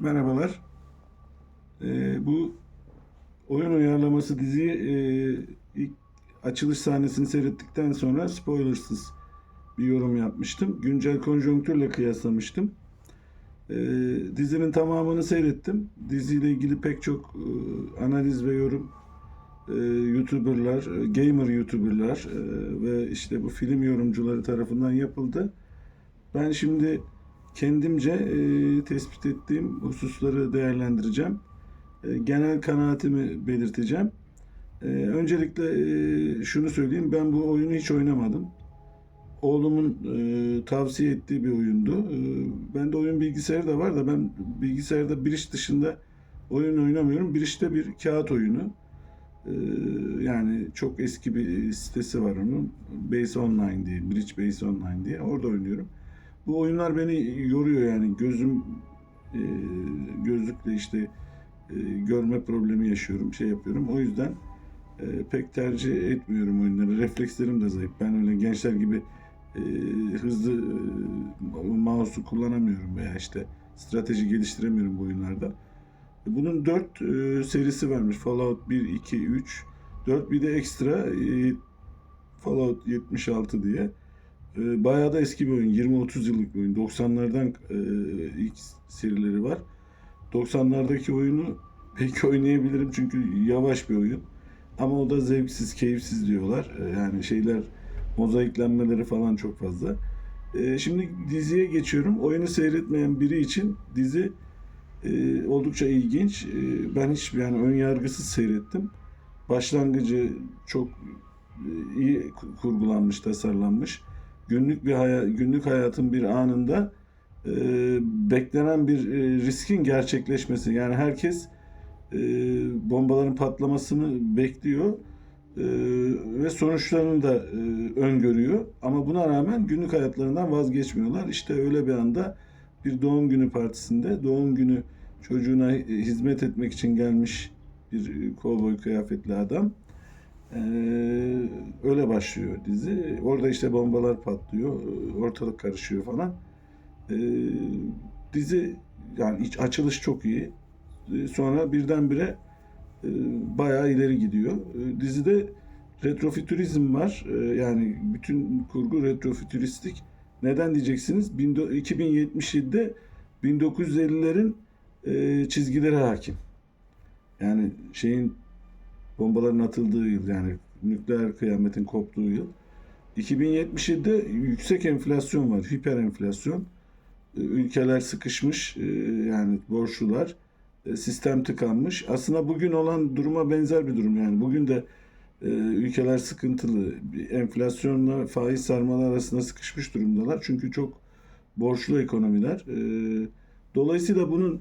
Merhabalar. Ee, bu oyun uyarlaması diziyi e, ilk açılış sahnesini seyrettikten sonra spoilersız bir yorum yapmıştım. Güncel konjonktürle kıyaslamıştım. Ee, dizinin tamamını seyrettim. Diziyle ilgili pek çok e, analiz ve yorum e, YouTuber'lar, e, gamer YouTuber'lar e, ve işte bu film yorumcuları tarafından yapıldı. Ben şimdi kendimce e, tespit ettiğim hususları değerlendireceğim. E, genel kanaatimi belirteceğim. E, öncelikle e, şunu söyleyeyim, ben bu oyunu hiç oynamadım. Oğlumun e, tavsiye ettiği bir oyundu. E, bende oyun bilgisayarı da var da ben bilgisayarda bir iş dışında oyun oynamıyorum. Bir işte bir kağıt oyunu. E, yani çok eski bir sitesi var onun. Base Online diye, Bridge Base Online diye. Orada oynuyorum. Bu oyunlar beni yoruyor yani gözüm e, gözlükle işte e, görme problemi yaşıyorum, şey yapıyorum. O yüzden e, pek tercih etmiyorum oyunları. Reflekslerim de zayıf. Ben öyle gençler gibi e, hızlı e, mouse'u kullanamıyorum veya işte strateji geliştiremiyorum bu oyunlarda. Bunun 4 serisi varmış. Fallout 1, 2, 3, 4 bir de ekstra e, Fallout 76 diye. E, bayağı da eski bir oyun. 20-30 yıllık bir oyun. 90'lardan e, ilk serileri var. 90'lardaki oyunu peki oynayabilirim çünkü yavaş bir oyun. Ama o da zevksiz, keyifsiz diyorlar. E, yani şeyler, mozaiklenmeleri falan çok fazla. E, şimdi diziye geçiyorum. Oyunu seyretmeyen biri için dizi e, oldukça ilginç. E, ben hiç yani ön yargısız seyrettim. Başlangıcı çok e, iyi kurgulanmış, tasarlanmış. Günlük bir haya- günlük hayatın bir anında e, beklenen bir e, riskin gerçekleşmesi. Yani herkes e, bombaların patlamasını bekliyor e, ve sonuçlarını da e, öngörüyor. Ama buna rağmen günlük hayatlarından vazgeçmiyorlar. İşte öyle bir anda bir doğum günü partisinde doğum günü çocuğuna hizmet etmek için gelmiş bir kovboy kıyafetli adam. Ee, öyle başlıyor dizi. Orada işte bombalar patlıyor, ortalık karışıyor falan. Ee, dizi yani iç açılış çok iyi. Ee, Sonra birdenbire e, bayağı ileri gidiyor. Ee, Dizide retrofütürizm var. Ee, Yani bütün kurgu retrofütüristik. Neden diyeceksiniz? 2077'de 1950'lerin e, çizgileri hakim. Yani şeyin bombaların atıldığı yıl yani nükleer kıyametin koptuğu yıl. 2077'de yüksek enflasyon var, hiper enflasyon. E, Ülkeler sıkışmış, e, yani borçlular, e, sistem tıkanmış. Aslında bugün olan duruma benzer bir durum yani. Bugün de ülkeler sıkıntılı, enflasyonla faiz sarmalar arasında sıkışmış durumdalar. Çünkü çok borçlu ekonomiler. Dolayısıyla bunun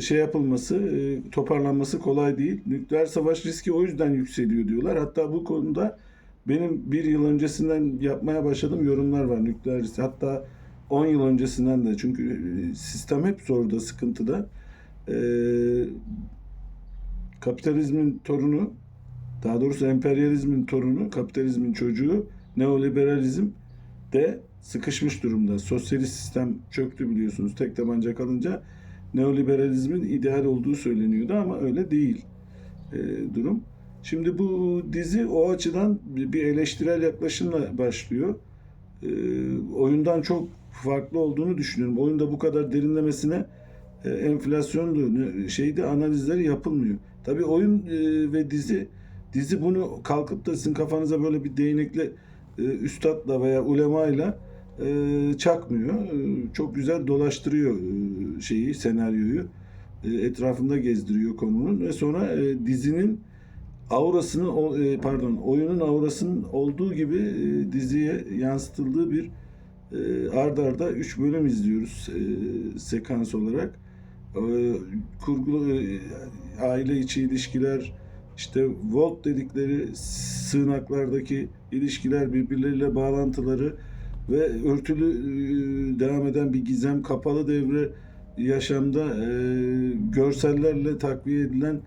şey yapılması, e, toparlanması kolay değil. Nükleer savaş riski o yüzden yükseliyor diyorlar. Hatta bu konuda benim bir yıl öncesinden yapmaya başladığım yorumlar var nükleer riski. Hatta 10 yıl öncesinden de çünkü e, sistem hep zorda, sıkıntıda. E, kapitalizmin torunu, daha doğrusu emperyalizmin torunu, kapitalizmin çocuğu, neoliberalizm de sıkışmış durumda. Sosyalist sistem çöktü biliyorsunuz. Tek tabanca kalınca neoliberalizmin ideal olduğu söyleniyordu ama öyle değil e, durum. Şimdi bu dizi o açıdan bir eleştirel yaklaşımla başlıyor. E, oyundan çok farklı olduğunu düşünüyorum. Oyunda bu kadar derinlemesine e, enflasyondu, ne- şeydi analizleri yapılmıyor. Tabii oyun e, ve dizi dizi bunu kalkıp da sizin kafanıza böyle bir değnekle e, üstadla veya ulemayla e, çakmıyor. E, çok güzel dolaştırıyor e, şeyi, senaryoyu. E, etrafında gezdiriyor konunun ve sonra e, dizinin aurasını e, pardon oyunun aurasının olduğu gibi diziye yansıtıldığı bir ard arda 3 bölüm izliyoruz sekans olarak. Kurgulu aile içi ilişkiler işte Volt dedikleri sığınaklardaki ilişkiler birbirleriyle bağlantıları ve örtülü e, devam eden bir gizem kapalı devre yaşamda e, görsellerle takviye edilen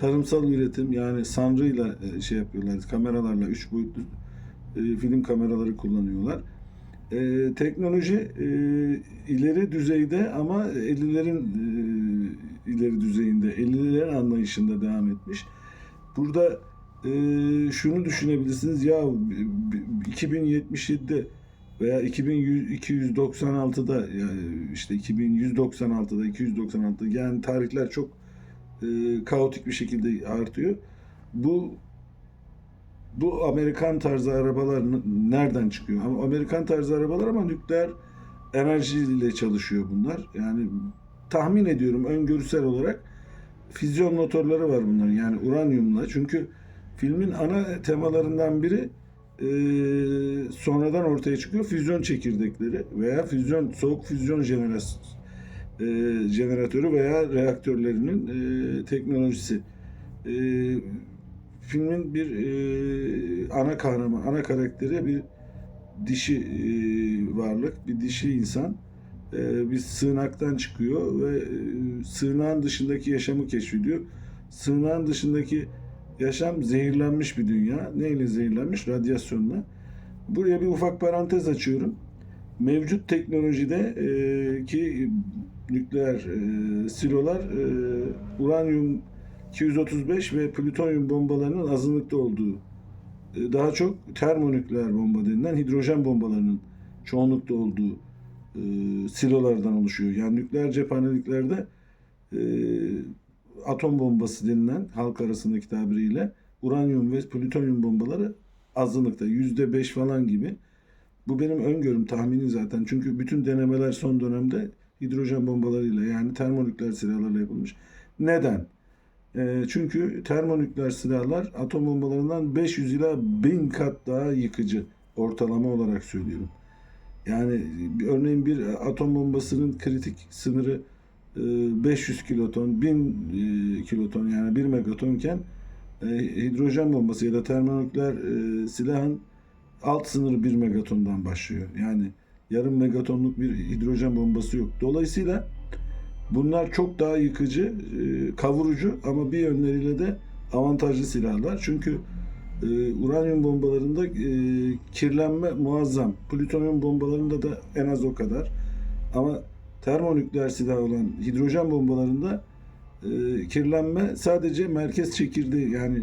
tarımsal üretim yani sanrıyla e, şey yapıyorlar kameralarla üç boyutlu e, film kameraları kullanıyorlar. E, teknoloji e, ileri düzeyde ama 50'lerin ileri düzeyinde 50'lerin anlayışında devam etmiş. Burada e, şunu düşünebilirsiniz ya b- b- 2077'de veya 2296'da yani işte 2196'da 296'da yani tarihler çok e, kaotik bir şekilde artıyor. Bu bu Amerikan tarzı arabalar nereden çıkıyor? Ama Amerikan tarzı arabalar ama nükleer enerjiyle çalışıyor bunlar. Yani tahmin ediyorum öngörüsel olarak füzyon motorları var bunların yani uranyumla. Çünkü filmin ana temalarından biri e, sonradan ortaya çıkıyor füzyon çekirdekleri veya füzyon soğuk füzyon jeneras e, jeneratörü veya reaktörlerinin e, teknolojisi. E, filmin bir e, ana kahraman, ana karakteri bir dişi e, varlık, bir dişi insan e, bir sığınaktan çıkıyor ve e, sığınağın dışındaki yaşamı keşfediyor. Sığınağın dışındaki yaşam zehirlenmiş bir dünya. Neyle zehirlenmiş? Radyasyonla. Buraya bir ufak parantez açıyorum. Mevcut teknolojide e, ki nükleer e, silolar e, uranyum 235 ve plütonyum bombalarının azınlıkta olduğu e, daha çok termonükleer bomba denilen hidrojen bombalarının çoğunlukta olduğu e, silolardan oluşuyor. Yani nükleer cephaneliklerde e, atom bombası denilen halk arasındaki tabiriyle uranyum ve plütonyum bombaları azınlıkta. Yüzde beş falan gibi. Bu benim öngörüm, tahminim zaten. Çünkü bütün denemeler son dönemde hidrojen bombalarıyla yani termonükleer silahlarla yapılmış. Neden? E, çünkü termonükleer silahlar atom bombalarından 500 ila 1000 kat daha yıkıcı ortalama olarak söylüyorum. Yani örneğin bir atom bombasının kritik sınırı 500 kiloton, 1000 e, kiloton yani 1 megatonken e, hidrojen bombası ya da termonükleer e, silahın alt sınırı 1 megatondan başlıyor. Yani yarım megatonluk bir hidrojen bombası yok. Dolayısıyla bunlar çok daha yıkıcı, e, kavurucu ama bir yönleriyle de avantajlı silahlar. Çünkü e, uranyum bombalarında e, kirlenme muazzam. Plütonyum bombalarında da en az o kadar. Ama termonükleer silah olan hidrojen bombalarında e, kirlenme sadece merkez çekirdeği yani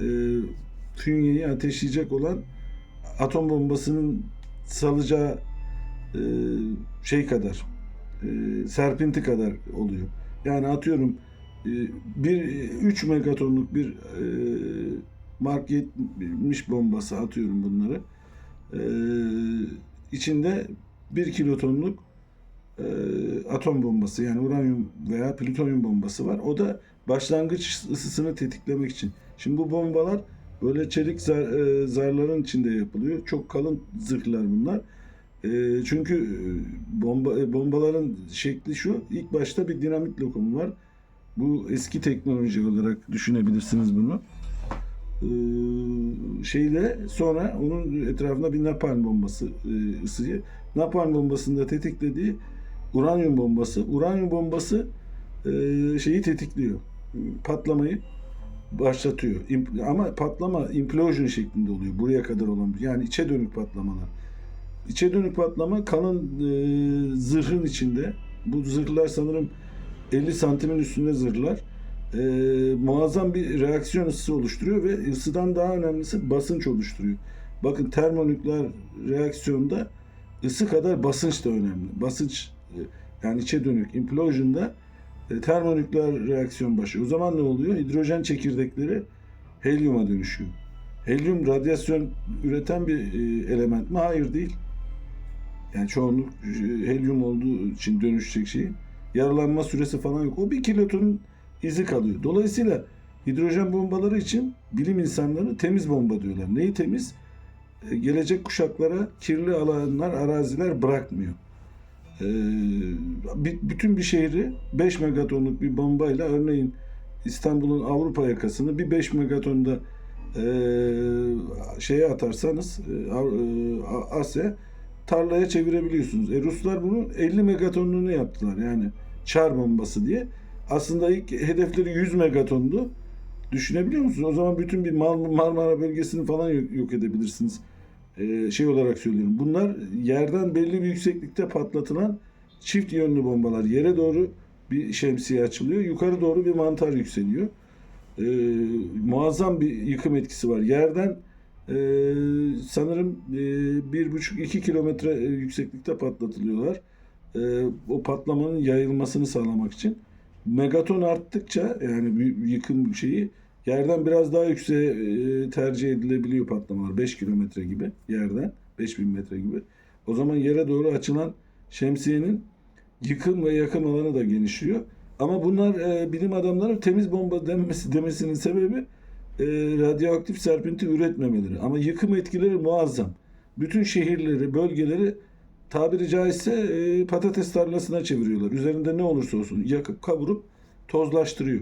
e, fünyeyi ateşleyecek olan atom bombasının salacağı e, şey kadar e, serpinti kadar oluyor. Yani atıyorum e, bir 3 megatonluk bir e, Mark 70 bombası atıyorum bunları. E, içinde 1 kilotonluk e, atom bombası yani uranyum veya plütonyum bombası var. O da başlangıç ısısını tetiklemek için. Şimdi bu bombalar böyle çelik zar, e, zarların içinde yapılıyor. Çok kalın zırhlar bunlar. E, çünkü e, bomba e, bombaların şekli şu. İlk başta bir dinamit lokumu var. Bu eski teknoloji olarak düşünebilirsiniz bunu. E, şeyle sonra onun etrafında bir napalm bombası e, ısıyı. Napalm bombasını da tetiklediği uranyum bombası. Uranyum bombası e, şeyi tetikliyor. Patlamayı başlatıyor. Ama patlama implosion şeklinde oluyor. Buraya kadar olan. Yani içe dönük patlamalar. İçe dönük patlama kanın e, zırhın içinde. Bu zırhlar sanırım 50 santimin üstünde zırhlar. E, muazzam bir reaksiyon ısısı oluşturuyor ve ısıdan daha önemlisi basınç oluşturuyor. Bakın termonükleer reaksiyonda ısı kadar basınç da önemli. Basınç yani içe dönük implosion'da e, termonükleer reaksiyon başlıyor. O zaman ne oluyor? Hidrojen çekirdekleri helyuma dönüşüyor. Helyum radyasyon üreten bir e, element mi? Hayır değil. Yani çoğunluk e, helyum olduğu için dönüşecek şey. Yaralanma süresi falan yok. O bir kilotonun izi kalıyor. Dolayısıyla hidrojen bombaları için bilim insanları temiz bomba diyorlar. Neyi temiz? E, Gelecek kuşaklara kirli alanlar, araziler bırakmıyor. E, bi- bütün bir şehri 5 megatonluk bir bombayla örneğin İstanbul'un Avrupa yakasını bir 5 megatonda e, şeye atarsanız e, e, Asya tarlaya çevirebiliyorsunuz. E, Ruslar bunu 50 megatonluğunu yaptılar. Yani çar bombası diye. Aslında ilk hedefleri 100 megatondu. Düşünebiliyor musunuz? O zaman bütün bir Mar- Marmara bölgesini falan yok edebilirsiniz. E, şey olarak söylüyorum. Bunlar yerden belli bir yükseklikte patlatılan çift yönlü bombalar. Yere doğru bir şemsiye açılıyor. Yukarı doğru bir mantar yükseliyor. Ee, muazzam bir yıkım etkisi var. Yerden e, sanırım e, bir buçuk iki kilometre e, yükseklikte patlatılıyorlar. E, o patlamanın yayılmasını sağlamak için. Megaton arttıkça yani bir yıkım şeyi yerden biraz daha yükseğe e, tercih edilebiliyor patlamalar. 5 kilometre gibi yerden 5000 metre gibi. O zaman yere doğru açılan şemsiyenin yıkım ve yakım alanı da genişliyor. Ama bunlar e, bilim adamları temiz bomba denmesi demesinin sebebi e, radyoaktif serpinti üretmemeleri. Ama yıkım etkileri muazzam. Bütün şehirleri, bölgeleri tabiri caizse e, patates tarlasına çeviriyorlar. Üzerinde ne olursa olsun yakıp kavurup tozlaştırıyor.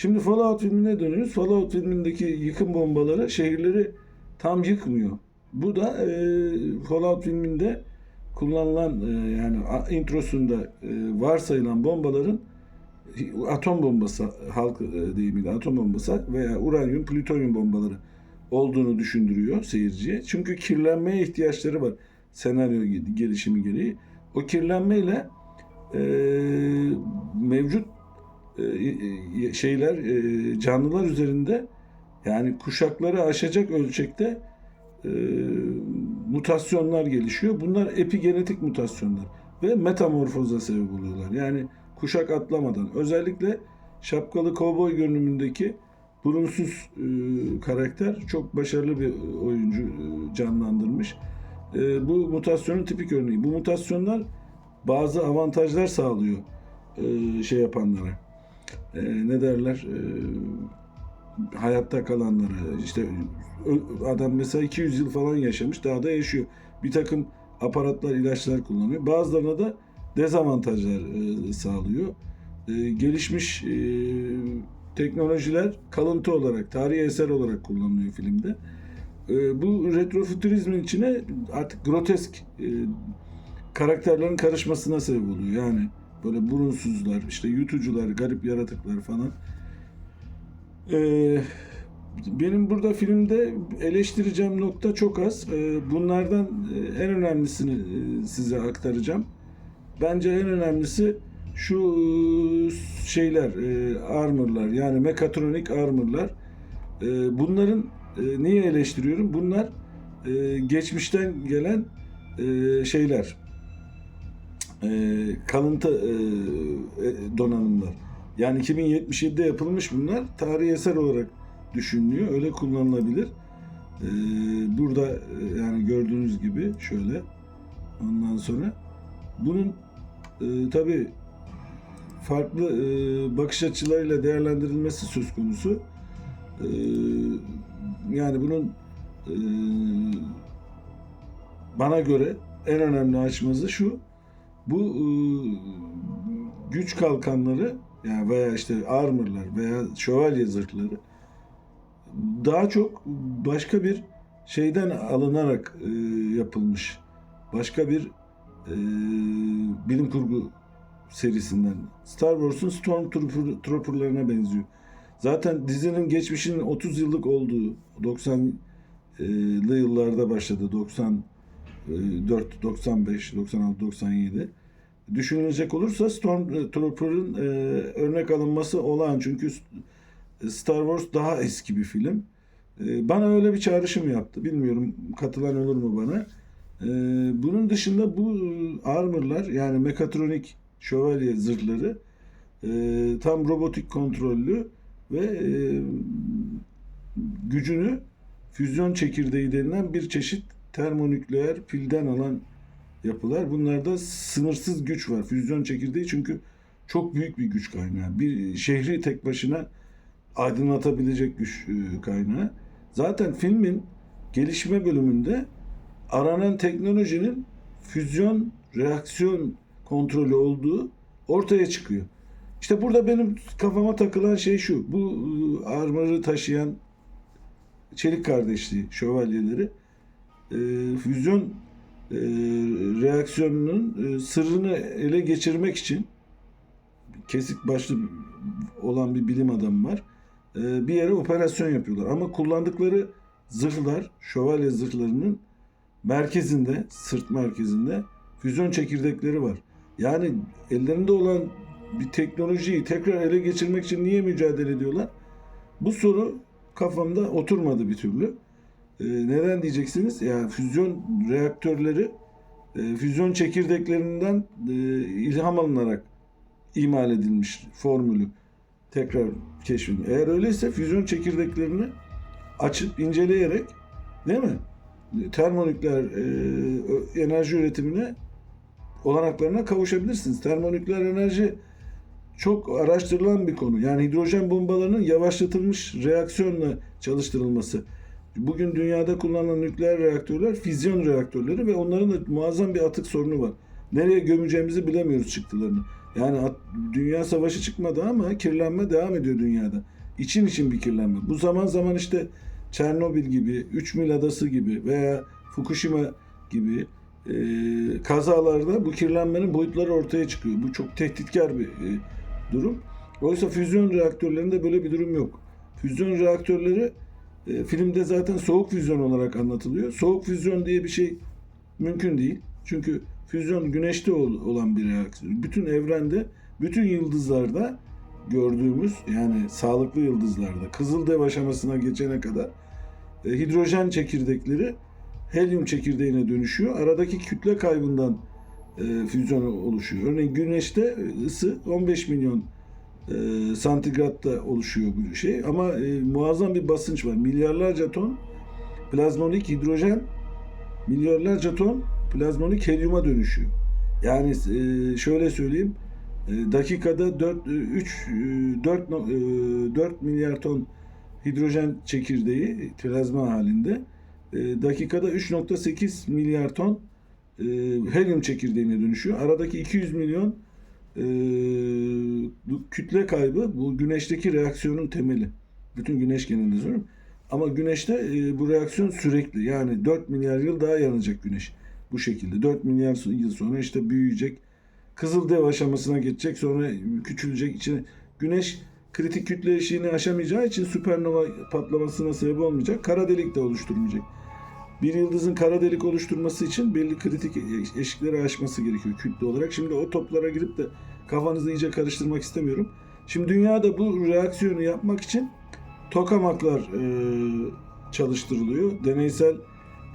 Şimdi Fallout filmine dönüyoruz. Fallout filmindeki yıkım bombaları şehirleri tam yıkmıyor. Bu da e, Fallout filminde kullanılan e, yani introsunda e, varsayılan bombaların atom bombası halk e, deyimiyle atom bombası veya uranyum plütonyum bombaları olduğunu düşündürüyor seyirciye. Çünkü kirlenmeye ihtiyaçları var senaryo ge- gelişimi gereği. O kirlenmeyle e, mevcut şeyler e, canlılar üzerinde yani kuşakları aşacak ölçekte e, mutasyonlar gelişiyor. Bunlar epigenetik mutasyonlar ve metamorfoza sebep oluyorlar. Yani kuşak atlamadan özellikle şapkalı kovboy görünümündeki burunsuz e, karakter çok başarılı bir oyuncu e, canlandırmış. E, bu mutasyonun tipik örneği. Bu mutasyonlar bazı avantajlar sağlıyor e, şey yapanlara. E, ne derler? E, hayatta kalanlara. İşte adam mesela 200 yıl falan yaşamış daha da yaşıyor. Bir takım aparatlar, ilaçlar kullanıyor. Bazılarına da dezavantajlar e, sağlıyor. E, gelişmiş e, teknolojiler kalıntı olarak, tarihi eser olarak kullanılıyor filmde. E, bu retrofütürizmin içine artık grotesk e, karakterlerin karışmasına sebep oluyor. Yani böyle burunsuzlar, işte yutucular, garip yaratıklar falan. Ee, benim burada filmde eleştireceğim nokta çok az. Ee, bunlardan e, en önemlisini e, size aktaracağım. Bence en önemlisi şu e, şeyler, armorlar yani mekatronik armorlar. Bunların niye eleştiriyorum? Bunlar geçmişten gelen şeyler, e, kalıntı e, e, donanımlar. Yani 2077'de yapılmış bunlar. Tarihi eser olarak düşünülüyor. Öyle kullanılabilir. E, burada e, yani gördüğünüz gibi şöyle ondan sonra bunun e, tabi farklı e, bakış açılarıyla değerlendirilmesi söz konusu. E, yani bunun e, bana göre en önemli açmazı şu. Bu e, güç kalkanları yani veya işte armorlar veya şövalye zırhları daha çok başka bir şeyden alınarak e, yapılmış. Başka bir e, bilim kurgu serisinden. Star Wars'un Stormtrooper'larına benziyor. Zaten dizinin geçmişinin 30 yıllık olduğu 90'lı yıllarda başladı. 94, 95, 96, 97. Düşünülecek olursa Stormtrooper'ın e, örnek alınması olağan. Çünkü Star Wars daha eski bir film. E, bana öyle bir çağrışım yaptı. Bilmiyorum katılan olur mu bana. E, bunun dışında bu armorlar yani mekatronik şövalye zırhları e, tam robotik kontrollü ve e, gücünü füzyon çekirdeği denilen bir çeşit termonükleer pilden alan yapılar. Bunlarda sınırsız güç var. Füzyon çekirdeği çünkü çok büyük bir güç kaynağı. Bir şehri tek başına aydınlatabilecek güç e, kaynağı. Zaten filmin gelişme bölümünde aranan teknolojinin füzyon reaksiyon kontrolü olduğu ortaya çıkıyor. İşte burada benim kafama takılan şey şu. Bu e, armor'ı taşıyan çelik kardeşliği şövalyeleri e, füzyon e, reaksiyonunun e, sırrını ele geçirmek için kesik başlı olan bir bilim adamı var. Bir yere operasyon yapıyorlar. Ama kullandıkları zırhlar, şövalye zırhlarının merkezinde, sırt merkezinde füzyon çekirdekleri var. Yani ellerinde olan bir teknolojiyi tekrar ele geçirmek için niye mücadele ediyorlar? Bu soru kafamda oturmadı bir türlü. Ee, neden diyeceksiniz? Ya füzyon reaktörleri e, füzyon çekirdeklerinden e, ilham alınarak imal edilmiş formülü tekrar keşfedilmiş. Eğer öyleyse füzyon çekirdeklerini açıp inceleyerek değil mi? Termonükleer e, enerji üretimine olanaklarına kavuşabilirsiniz. Termonükleer enerji çok araştırılan bir konu. Yani hidrojen bombalarının yavaşlatılmış reaksiyonla çalıştırılması. Bugün dünyada kullanılan nükleer reaktörler füzyon reaktörleri ve onların da muazzam bir atık sorunu var. Nereye gömeceğimizi bilemiyoruz çıktılarını. Yani at- dünya savaşı çıkmadı ama kirlenme devam ediyor dünyada. İçin için bir kirlenme. Bu zaman zaman işte Çernobil gibi, 3 Mil Adası gibi veya Fukushima gibi e, kazalarda bu kirlenmenin boyutları ortaya çıkıyor. Bu çok tehditkar bir e, durum. Oysa füzyon reaktörlerinde böyle bir durum yok. Füzyon reaktörleri e, filmde zaten soğuk füzyon olarak anlatılıyor. Soğuk füzyon diye bir şey mümkün değil. Çünkü füzyon güneşte ol- olan bir reaksiyon. Bütün evrende, bütün yıldızlarda gördüğümüz yani sağlıklı yıldızlarda kızıldev aşamasına geçene kadar e, hidrojen çekirdekleri helyum çekirdeğine dönüşüyor. Aradaki kütle kaybından e, füzyon oluşuyor. Örneğin güneşte ısı 15 milyon e, santigratta oluşuyor bu şey ama e, muazzam bir basınç var. Milyarlarca ton plazmonik hidrojen milyarlarca ton plazmonik helyuma dönüşüyor. Yani e, şöyle söyleyeyim e, dakikada 4 3 4 4 milyar ton hidrojen çekirdeği plazma halinde e, dakikada 3.8 milyar ton e, helyum çekirdeğine dönüşüyor. Aradaki 200 milyon e, kütle kaybı bu güneşteki reaksiyonun temeli. Bütün güneş genelinde söylüyorum. Ama güneşte e, bu reaksiyon sürekli. Yani 4 milyar yıl daha yanacak güneş bu şekilde. 4 milyar yıl sonra işte büyüyecek. Kızıldev aşamasına geçecek. Sonra küçülecek. içine güneş kritik kütle eşiğini aşamayacağı için süpernova patlamasına sebep olmayacak. Kara delik de oluşturmayacak. Bir yıldızın kara delik oluşturması için belli kritik eşikleri aşması gerekiyor kütle olarak. Şimdi o toplara girip de kafanızı iyice karıştırmak istemiyorum. Şimdi dünyada bu reaksiyonu yapmak için tokamaklar e, çalıştırılıyor. Deneysel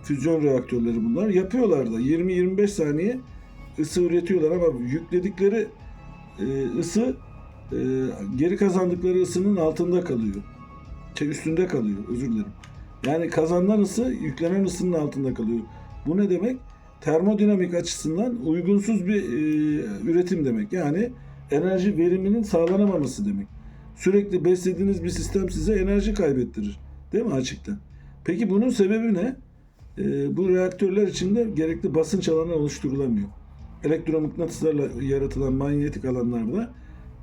füzyon reaktörleri bunlar. Yapıyorlar da 20-25 saniye ısı üretiyorlar ama yükledikleri e, ısı e, geri kazandıkları ısının altında kalıyor. Şey, üstünde kalıyor özür dilerim. Yani kazanılan ısı yüklenen ısının altında kalıyor. Bu ne demek? Termodinamik açısından uygunsuz bir e, üretim demek. Yani enerji veriminin sağlanamaması demek. Sürekli beslediğiniz bir sistem size enerji kaybettirir. Değil mi açıkta? Peki bunun sebebi ne? E, bu reaktörler içinde gerekli basınç alanı oluşturulamıyor. Elektromıknatıslarla yaratılan manyetik alanlarda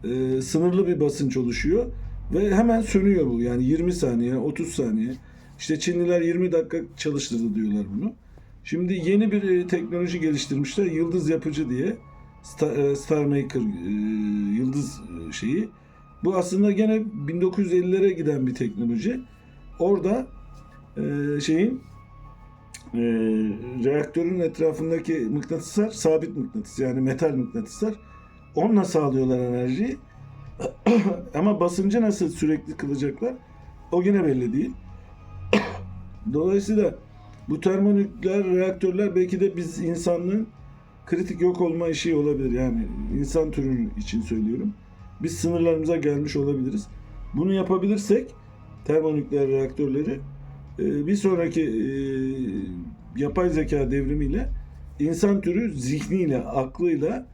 e, sınırlı bir basınç oluşuyor ve hemen sönüyor bu. Yani 20 saniye, 30 saniye. İşte Çinliler 20 dakika çalıştırdı diyorlar bunu. Şimdi yeni bir e, teknoloji geliştirmişler. Yıldız yapıcı diye. Star, e, Maker e, yıldız şeyi. Bu aslında gene 1950'lere giden bir teknoloji. Orada şeyin reaktörün etrafındaki mıknatıslar sabit mıknatıs yani metal mıknatıslar. Onunla sağlıyorlar enerjiyi. Ama basıncı nasıl sürekli kılacaklar? O yine belli değil. Dolayısıyla bu termonükleer reaktörler belki de biz insanlığın kritik yok olma işi olabilir. Yani insan türünün için söylüyorum. Biz sınırlarımıza gelmiş olabiliriz. Bunu yapabilirsek termonükleer reaktörleri e, bir sonraki e, yapay zeka devrimiyle insan türü zihniyle, aklıyla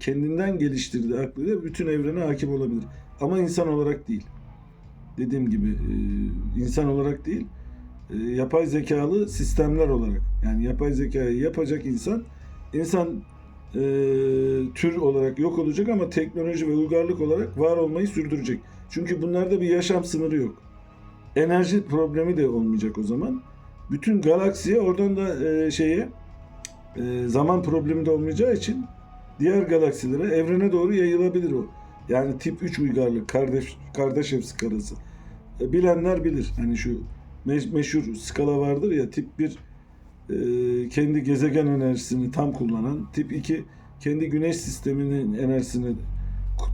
kendinden geliştirdiği aklıyla bütün evrene hakim olabilir. Ama insan olarak değil. Dediğim gibi e, insan olarak değil yapay zekalı sistemler olarak. Yani yapay zekayı yapacak insan insan e, tür olarak yok olacak ama teknoloji ve uygarlık olarak var olmayı sürdürecek. Çünkü bunlarda bir yaşam sınırı yok. Enerji problemi de olmayacak o zaman. Bütün galaksiye oradan da e, şeye e, zaman problemi de olmayacağı için diğer galaksilere, evrene doğru yayılabilir o. Yani tip 3 uygarlık, kardeş Kardashev skalası. E, bilenler bilir. Hani şu meşhur skala vardır ya tip 1 e, kendi gezegen enerjisini tam kullanan, tip 2 kendi güneş sisteminin enerjisini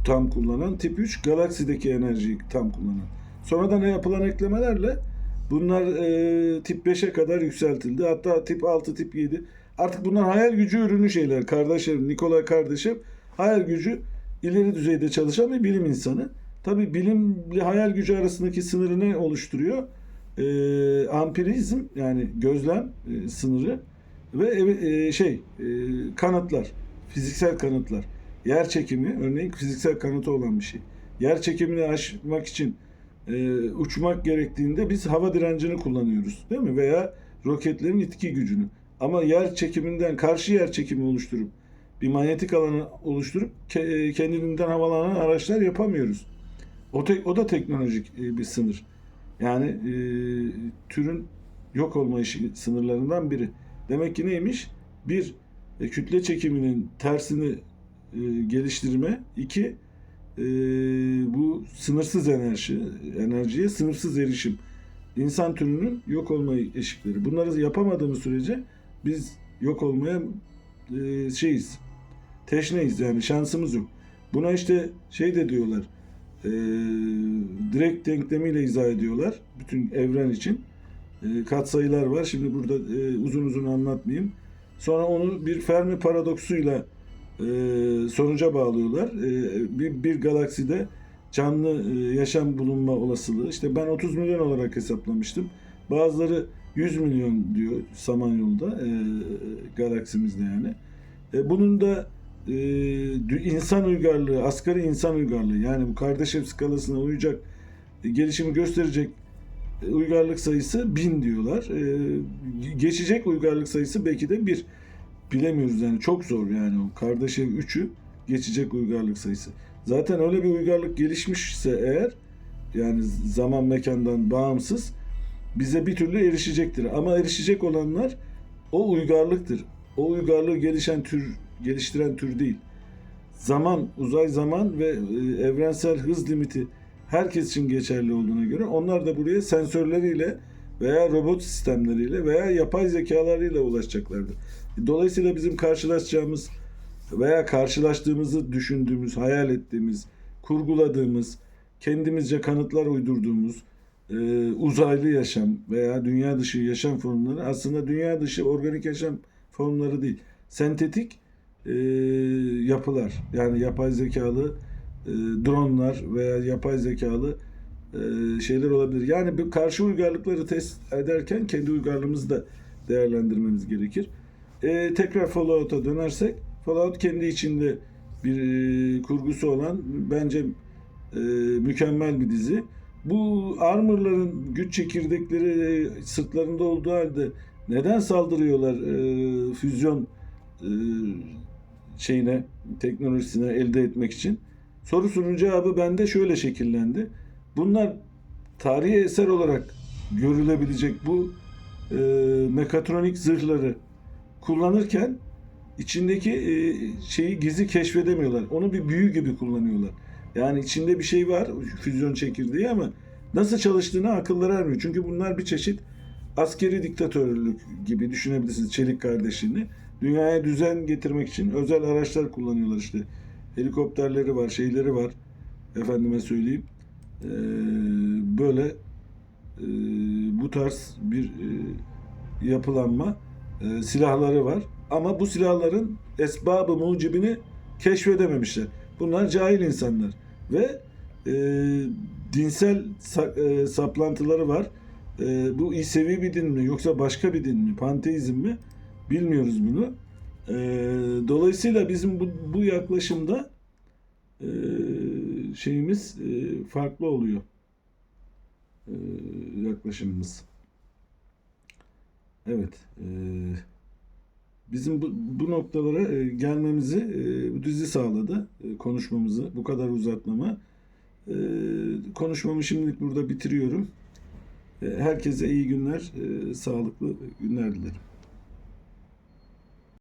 tam kullanan, tip 3 galaksideki enerjiyi tam kullanan. Sonradan yapılan eklemelerle bunlar e, tip 5'e kadar yükseltildi. Hatta tip 6, tip 7. Artık bunlar hayal gücü ürünü şeyler. Kardeşim, Nikola Kardeşev hayal gücü ileri düzeyde çalışan bir bilim insanı. Tabii bilimle hayal gücü arasındaki sınırı ne oluşturuyor? Ee, ampirizm yani gözlem e, sınırı ve e, şey e, kanıtlar, fiziksel kanıtlar. Yer çekimi örneğin fiziksel kanıtı olan bir şey. Yer çekimini aşmak için e, uçmak gerektiğinde biz hava direncini kullanıyoruz değil mi? Veya roketlerin itki gücünü. Ama yer çekiminden karşı yer çekimi oluşturup bir manyetik alanı oluşturup e, kendiliğinden havalanan araçlar yapamıyoruz. O, te- o da teknolojik e, bir sınır. Yani e, türün yok olma işi sınırlarından biri. Demek ki neymiş? Bir, e, kütle çekiminin tersini e, geliştirme. İki, e, bu sınırsız enerji, enerjiye sınırsız erişim. İnsan türünün yok olma eşikleri. Bunları yapamadığımız sürece biz yok olmaya e, şeyiz. Teşneyiz yani şansımız yok. Buna işte şey de diyorlar. E, direkt denklemiyle izah ediyorlar. Bütün evren için. E, katsayılar var. Şimdi burada e, uzun uzun anlatmayayım. Sonra onu bir Fermi paradoksuyla e, sonuca bağlıyorlar. E, bir, bir galakside canlı e, yaşam bulunma olasılığı. İşte ben 30 milyon olarak hesaplamıştım. Bazıları 100 milyon diyor Samanyolu'da e, galaksimizde yani. E, bunun da e, insan uygarlığı, asgari insan uygarlığı yani bu Kardashev skalasına uyacak, e, gelişimi gösterecek e, uygarlık sayısı bin diyorlar. E, geçecek uygarlık sayısı belki de bir. Bilemiyoruz yani çok zor yani o Kardashev 3'ü geçecek uygarlık sayısı. Zaten öyle bir uygarlık gelişmişse eğer yani zaman mekandan bağımsız bize bir türlü erişecektir. Ama erişecek olanlar o uygarlıktır. O uygarlığı gelişen tür, geliştiren tür değil. Zaman, uzay zaman ve e, evrensel hız limiti herkes için geçerli olduğuna göre onlar da buraya sensörleriyle veya robot sistemleriyle veya yapay zekalarıyla ulaşacaklardır. Dolayısıyla bizim karşılaşacağımız veya karşılaştığımızı düşündüğümüz, hayal ettiğimiz, kurguladığımız, kendimizce kanıtlar uydurduğumuz e, uzaylı yaşam veya dünya dışı yaşam formları aslında dünya dışı organik yaşam formları değil. Sentetik e, yapılar yani yapay zekalı e, dronlar veya yapay zekalı e, şeyler olabilir. Yani bu karşı uygarlıkları test ederken kendi uygarlığımızı da değerlendirmemiz gerekir. E, tekrar Fallout'a dönersek Fallout kendi içinde bir e, kurgusu olan bence e, mükemmel bir dizi. Bu armorların güç çekirdekleri e, sırtlarında olduğu halde neden saldırıyorlar e, füzyon e, şeyine teknolojisine elde etmek için? Sorusunun cevabı bende şöyle şekillendi. Bunlar tarihi eser olarak görülebilecek bu e, mekatronik zırhları kullanırken içindeki e, şeyi gizli keşfedemiyorlar. Onu bir büyü gibi kullanıyorlar. Yani içinde bir şey var, füzyon çekirdeği ama nasıl çalıştığını akılları ermiyor. Çünkü bunlar bir çeşit askeri diktatörlük gibi düşünebilirsiniz çelik kardeşliğini. Dünyaya düzen getirmek için özel araçlar kullanıyorlar işte. Helikopterleri var, şeyleri var. Efendime söyleyeyim. Ee, böyle e, bu tarz bir e, yapılanma e, silahları var. Ama bu silahların esbabı mucibini keşfedememişler. Bunlar cahil insanlar. Ve e, dinsel sa- e, saplantıları var. E, bu İsevi bir din mi yoksa başka bir din mi? Panteizm mi? Bilmiyoruz bunu. E, dolayısıyla bizim bu, bu yaklaşımda e, şeyimiz e, farklı oluyor. E, yaklaşımımız. Evet. E, bizim bu, bu noktalara e, gelmemizi e, bu dizi sağladı. E, konuşmamızı, bu kadar uzatmama. E, konuşmamı şimdilik burada bitiriyorum. E, herkese iyi günler, e, sağlıklı günler dilerim.